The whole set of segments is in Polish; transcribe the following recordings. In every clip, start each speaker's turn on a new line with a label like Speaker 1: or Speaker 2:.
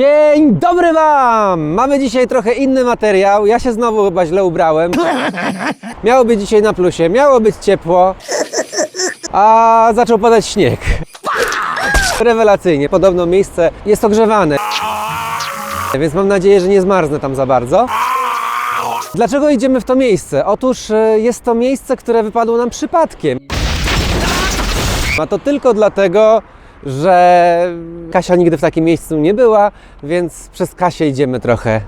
Speaker 1: Dzień dobry Wam! Mamy dzisiaj trochę inny materiał. Ja się znowu chyba źle ubrałem. Miało być dzisiaj na plusie, miało być ciepło, a zaczął padać śnieg. Rewelacyjnie. Podobno miejsce jest ogrzewane, więc mam nadzieję, że nie zmarznę tam za bardzo. Dlaczego idziemy w to miejsce? Otóż e, jest to miejsce, które wypadło nam przypadkiem. A to tylko dlatego, że Kasia nigdy w takim miejscu nie była, więc przez Kasię idziemy trochę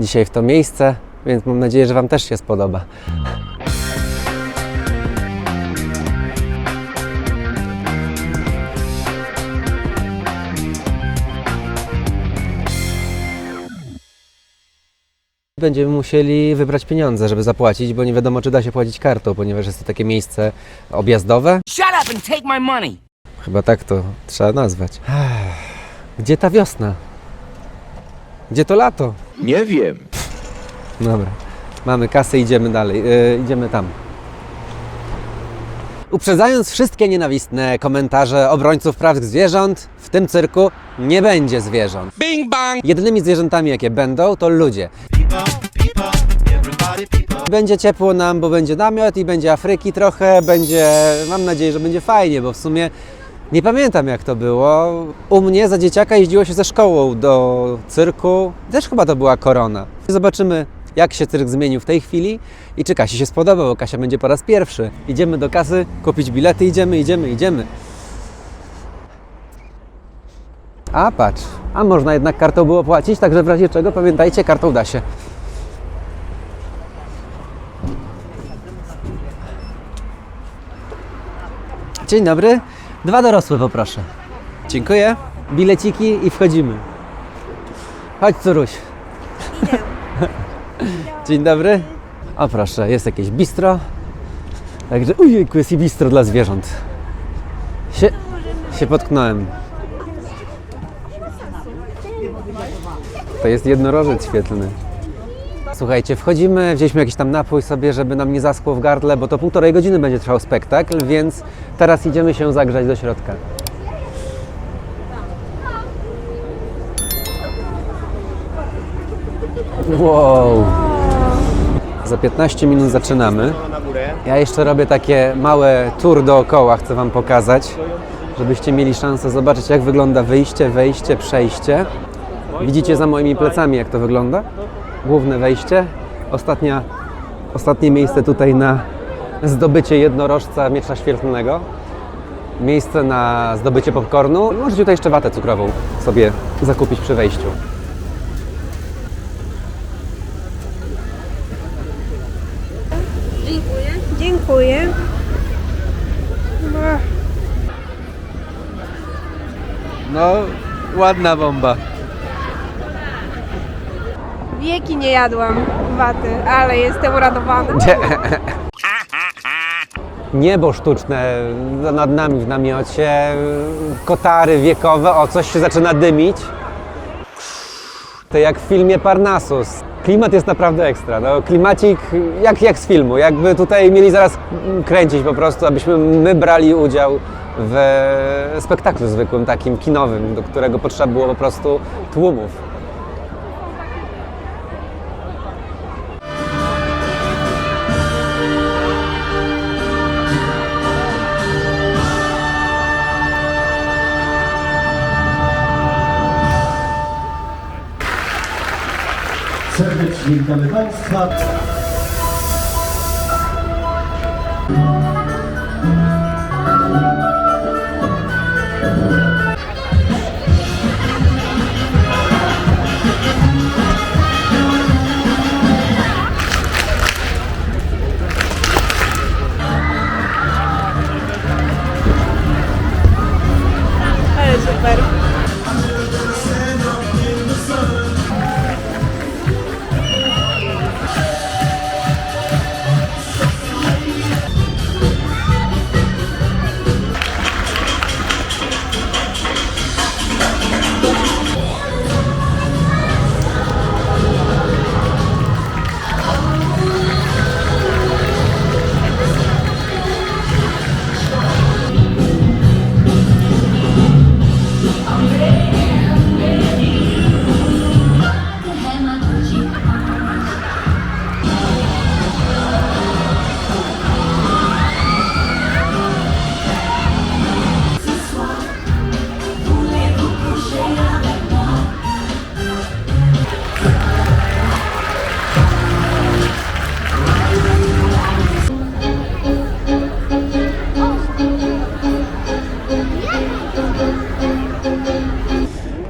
Speaker 1: dzisiaj w to miejsce, więc mam nadzieję, że Wam też się spodoba. Będziemy musieli wybrać pieniądze, żeby zapłacić, bo nie wiadomo, czy da się płacić kartą, ponieważ jest to takie miejsce objazdowe.
Speaker 2: Shut up and take my money.
Speaker 1: Chyba tak to trzeba nazwać. Gdzie ta wiosna? Gdzie to lato?
Speaker 3: Nie wiem.
Speaker 1: Dobra. Mamy kasę, idziemy dalej. Yy, idziemy tam. Uprzedzając wszystkie nienawistne komentarze obrońców praw zwierząt, w tym cyrku nie będzie zwierząt.
Speaker 2: Bing bang.
Speaker 1: Jedynymi zwierzętami, jakie będą, to ludzie. Będzie ciepło nam, bo będzie namiot i będzie Afryki trochę, będzie, mam nadzieję, że będzie fajnie, bo w sumie nie pamiętam jak to było. U mnie za dzieciaka jeździło się ze szkołą do cyrku, też chyba to była korona. Zobaczymy jak się cyrk zmienił w tej chwili i czy Kasi się spodoba, bo Kasia będzie po raz pierwszy. Idziemy do kasy, kupić bilety, idziemy, idziemy, idziemy. A patrz, a można jednak kartą było płacić, także w razie czego pamiętajcie, kartą da się. Dzień dobry, dwa dorosłe poproszę. Dziękuję, bileciki i wchodzimy. Chodź Curuś. Dzień dobry. O proszę, jest jakieś bistro. Także, ujejku, jest i bistro dla zwierząt. Się, się potknąłem. To jest jednorożec świetlny. Słuchajcie, wchodzimy, wzięliśmy jakiś tam napój sobie, żeby nam nie zaschło w gardle, bo to półtorej godziny będzie trwał spektakl, więc teraz idziemy się zagrzać do środka. Wow! Za 15 minut zaczynamy. Ja jeszcze robię takie małe tour dookoła, chcę Wam pokazać, żebyście mieli szansę zobaczyć, jak wygląda wyjście, wejście, przejście. Widzicie za moimi plecami, jak to wygląda? Główne wejście. Ostatnia, ostatnie miejsce tutaj na zdobycie jednorożca miecza świetlnego. Miejsce na zdobycie popcornu. Możecie tutaj jeszcze watę cukrową sobie zakupić przy wejściu.
Speaker 4: Dziękuję. Dziękuję.
Speaker 1: No, ładna bomba.
Speaker 4: Wieki nie jadłam waty, ale jestem uradowana.
Speaker 1: Niebo sztuczne nad nami w namiocie, kotary wiekowe, o coś się zaczyna dymić. To jak w filmie Parnasus. Klimat jest naprawdę ekstra. No, klimacik jak, jak z filmu. Jakby tutaj mieli zaraz kręcić po prostu, abyśmy my brali udział w spektaklu zwykłym, takim kinowym, do którego potrzeba było po prostu tłumów.
Speaker 5: Witamy Państwa.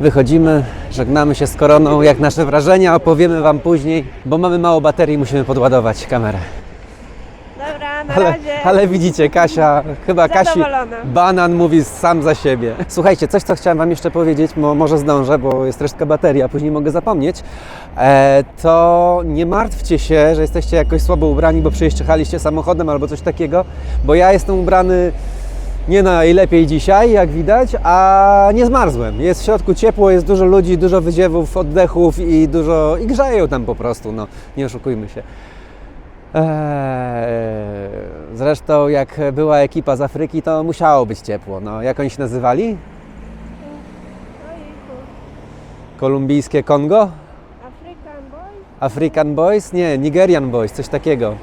Speaker 1: Wychodzimy, żegnamy się z koroną. Jak nasze wrażenia opowiemy Wam później, bo mamy mało baterii, musimy podładować kamerę.
Speaker 4: Dobra, na
Speaker 1: Ale,
Speaker 4: razie.
Speaker 1: ale widzicie, Kasia, chyba Kasi,
Speaker 4: Zadowolona.
Speaker 1: banan mówi sam za siebie. Słuchajcie, coś co chciałem Wam jeszcze powiedzieć, bo może zdążę, bo jest resztka baterii, a później mogę zapomnieć. E, to nie martwcie się, że jesteście jakoś słabo ubrani, bo przyjechaliście samochodem albo coś takiego, bo ja jestem ubrany nie najlepiej dzisiaj, jak widać, a nie zmarzłem. Jest w środku ciepło, jest dużo ludzi, dużo wydziewów, oddechów i dużo... i grzeją tam po prostu, no, nie oszukujmy się. Eee, zresztą jak była ekipa z Afryki, to musiało być ciepło. No, jak oni się nazywali? Kolumbijskie Kongo?
Speaker 4: African boy?
Speaker 1: African Boys? Nie, Nigerian Boys, coś takiego.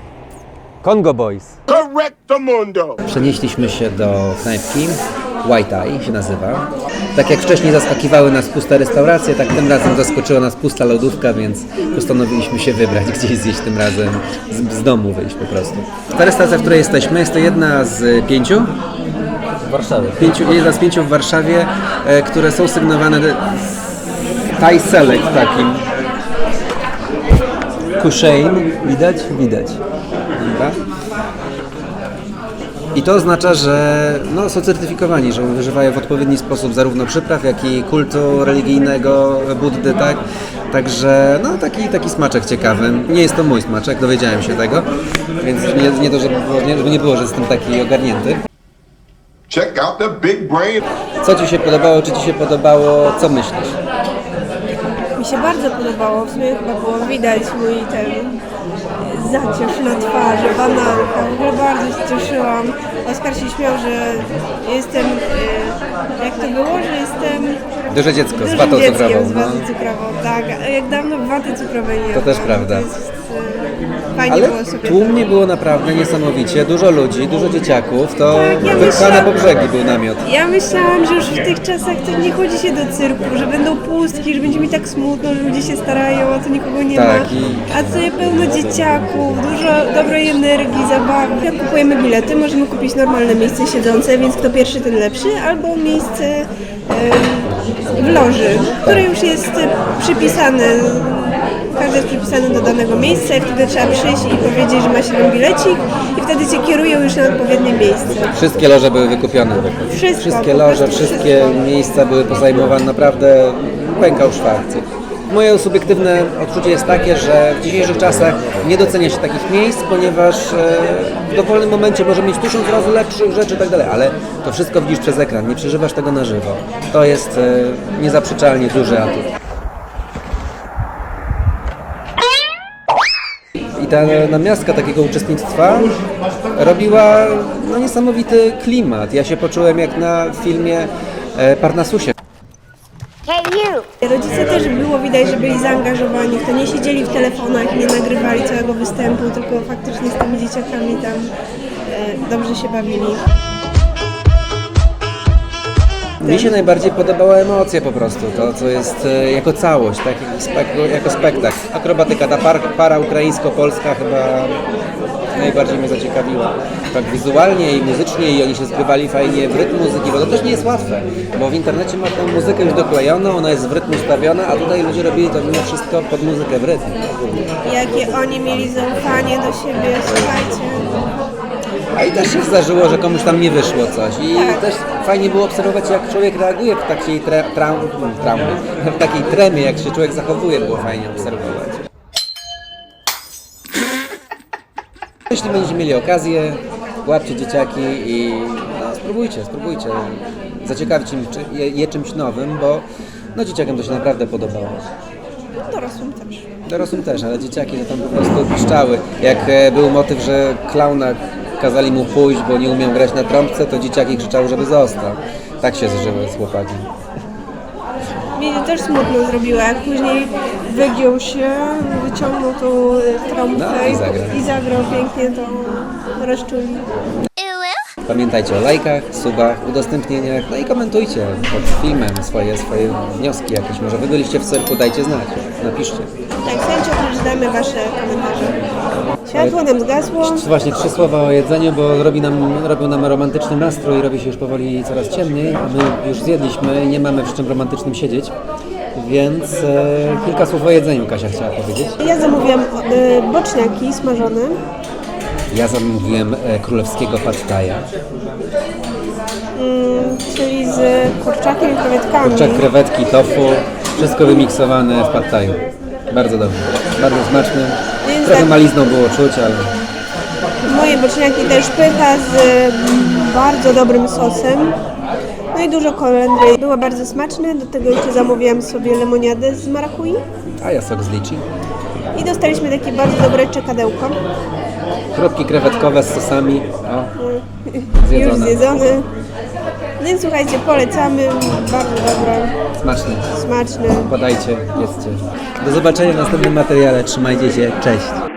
Speaker 1: Congo Boys.
Speaker 2: Correcto mundo.
Speaker 1: Przenieśliśmy się do knajpki, White Eye się nazywa. Tak jak wcześniej zaskakiwały nas puste restauracje, tak tym razem zaskoczyła nas pusta lodówka, więc postanowiliśmy się wybrać gdzieś zjeść tym razem, z, z domu wyjść po prostu. Ta restauracja, w której jesteśmy, jest to jedna z pięciu
Speaker 3: W Warszawie.
Speaker 1: pięciu, jedna z pięciu w Warszawie, e, które są sygnowane Thai Select takim. Kushein, widać? Widać. Dobra. I to oznacza, że no, są certyfikowani, że używają w odpowiedni sposób zarówno przypraw, jak i kultu religijnego Buddy, tak? Także no, taki, taki smaczek ciekawy. Nie jest to mój smaczek, dowiedziałem się tego, więc nie, nie to, żeby, było- nie, żeby nie było, że jestem taki ogarnięty.
Speaker 2: Check out the big brain.
Speaker 1: Co Ci się podobało, czy Ci się podobało, co myślisz?
Speaker 4: Się bardzo podobało, w sumie chyba było widać mój ten zaciesz na twarzy, bananka. W ogóle bardzo się cieszyłam. Oskar się śmiał, że jestem, e, jak to było, że jestem
Speaker 1: Duże dziecko z
Speaker 4: dużym
Speaker 1: watą
Speaker 4: dzieckiem
Speaker 1: cukrową.
Speaker 4: z
Speaker 1: No.
Speaker 4: watą cukrową. Tak, a jak dawno waty cukrowej nie
Speaker 1: To
Speaker 4: jadłam.
Speaker 1: też prawda.
Speaker 4: To jest, fajnie
Speaker 1: Ale
Speaker 4: było sobie
Speaker 1: tłumnie było naprawdę niesamowicie, dużo ludzi, dużo dzieciaków, to
Speaker 4: Tak, ja
Speaker 1: wypchane
Speaker 4: myślałam-
Speaker 1: po brzegi był namiot.
Speaker 4: Ja myślałam, że już w tych czasach to nie chodzi się do cyrku, że będą pustki, że będzie mi tak smutno, że ludzie się starają, a tu nikogo nie
Speaker 1: Tak,
Speaker 4: ma.
Speaker 1: i-
Speaker 4: A tutaj pełno dzieciaków, dużo dobrej energii, zabawy. Jak kupujemy bilety, możemy kupić normalne miejsce siedzące, więc kto pierwszy, ten lepszy, albo miejsce em, w loży, które już jest e, przypisane. Każdy jest przypisany do danego miejsca i wtedy trzeba przyjść i powiedzieć, że ma się ten bilecik i wtedy cię kierują już na odpowiednie miejsce.
Speaker 1: Wszystkie loże były wykupione.
Speaker 4: Wszystko,
Speaker 1: Wszystkie loże, wszystkie miejsca były pozajmowane, naprawdę pękał szwarcy. Moje subiektywne odczucie jest takie, że w dzisiejszych czasach nie docenia się takich miejsc, ponieważ e, w dowolnym momencie może mieć tysiąc razy lepszych rzeczy i tak dalej, ale to wszystko widzisz przez ekran, nie przeżywasz tego na żywo. To jest e, niezaprzeczalnie duży atut. I ta namiastka takiego uczestnictwa robiła no, niesamowity klimat. Ja się poczułem jak na filmie e, Parnasusie.
Speaker 4: Rodzice też było widać, że byli zaangażowani, to nie siedzieli w telefonach, nie nagrywali całego występu, tylko faktycznie z tymi dzieciakami tam e, dobrze się bawili.
Speaker 1: Mi się najbardziej podobała emocja po prostu, to co jest e, jako całość, tak, jak spek- jako spektakl. Akrobatyka, ta par, para ukraińsko-polska chyba najbardziej mnie zaciekawiła. Tak wizualnie i muzycznie i oni się zgrywali fajnie w rytm muzyki, bo to też nie jest łatwe, bo w internecie ma tę muzykę już doklejoną, ona jest w rytm ustawiona, a tutaj ludzie robili to mimo wszystko pod muzykę w rytm.
Speaker 4: Jakie oni mieli zaufanie do siebie, słuchajcie.
Speaker 1: A i też się zdarzyło, że komuś tam nie wyszło coś. I
Speaker 4: Tak.
Speaker 1: też fajnie było obserwować, jak człowiek reaguje w takiej tre, traum, w takiej tremie, jak się człowiek zachowuje, było fajnie obserwować. Jeśli będziecie mieli okazję, łapcie dzieciaki i no, spróbujcie, spróbujcie. Zaciekawić im, czy- je, je czymś nowym, bo no, dzieciakom to się naprawdę podobało.
Speaker 4: Dorosłym też.
Speaker 1: Dorosłym też, ale dzieciaki to tam po prostu piszczały. Jak e, był motyw, że klauna kazali mu pójść, bo nie umiał grać na trąbce, to dzieciaki krzyczały, żeby został. Tak się zżyły z chłopakiem.
Speaker 4: Mi też smutno zrobiła, jak później wygiął się, wyciągnął tą trąbkę
Speaker 1: No, i zagrał.
Speaker 4: i zagrał pięknie, to rozczuli.
Speaker 1: Pamiętajcie o lajkach, subach, udostępnieniach, no i komentujcie pod filmem swoje, swoje wnioski jakieś. Może wy byliście w cyrku, dajcie znać, napiszcie.
Speaker 4: Tak, z chęcią przeczytamy Wasze komentarze. Światło nam zgasło.
Speaker 1: Właśnie trzy słowa o jedzeniu, bo robi nam, robią nam romantyczny nastrój, robi się już powoli coraz ciemniej, a my już zjedliśmy i nie mamy przy czym romantycznym siedzieć. więc e, kilka słów o jedzeniu Kasia chciała powiedzieć.
Speaker 4: Ja zamówiłam e, boczniaki smażone.
Speaker 1: Ja zamówiłem e, królewskiego pad thaja.
Speaker 4: czyli z kurczakiem i krewetkami.
Speaker 1: Kurczak, krewetki, tofu, wszystko wymiksowane w pad. Bardzo dobry, bardzo smaczny.
Speaker 4: Więc
Speaker 1: Trochę
Speaker 4: tak-
Speaker 1: malizną było czuć, ale
Speaker 4: Moje boczniaki też pycha z mm, bardzo dobrym sosem. No i dużo kolendry. Była bardzo smaczne, do tego jeszcze zamówiłam sobie lemoniadę z marakui.
Speaker 1: a ja sok z liczy.
Speaker 4: I dostaliśmy takie bardzo dobre czekadełko.
Speaker 1: Kropki krewetkowe z sosami. O,
Speaker 4: Już zjedzone. No i słuchajcie, polecamy. Bardzo dobre,
Speaker 1: Smaczny.
Speaker 4: smaczne.
Speaker 1: Podajcie, jedzcie. Do zobaczenia w następnym materiale. Trzymajcie się. Cześć.